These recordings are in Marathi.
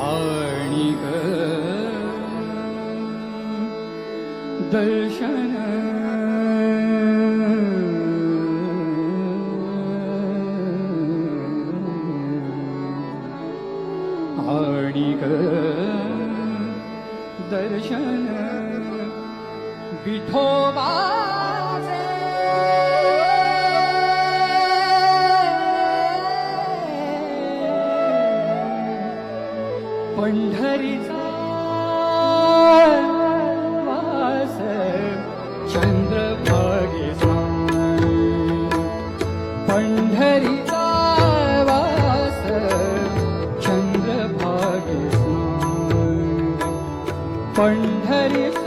आणिक दर्शन। आणिक दर्शन। विठोबा। पण्ढरी चन्द्रभागे सा पण्ढरिवास चन्द्रभागे पण्ढरि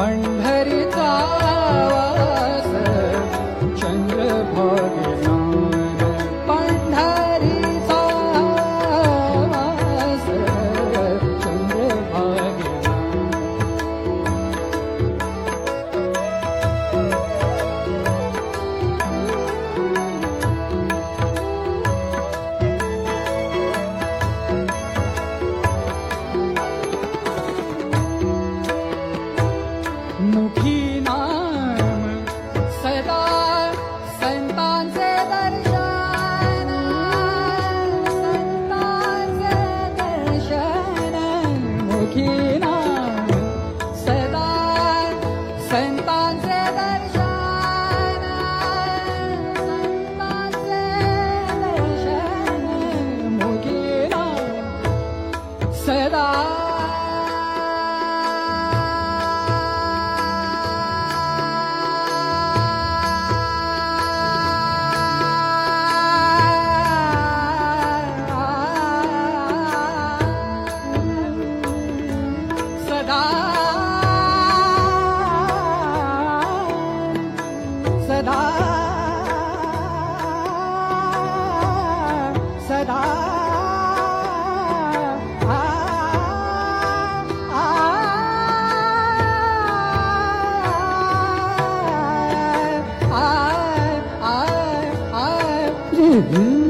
மண் দক্ষিণ Mm-hmm.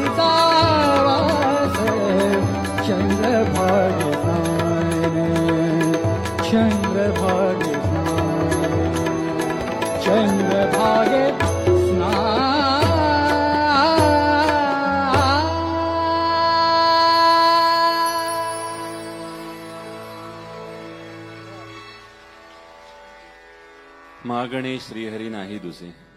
हरीचा वास चंद्रभागे चंद्रभागे चंद्रभागे मागणे श्रीहरी नाही दुसे.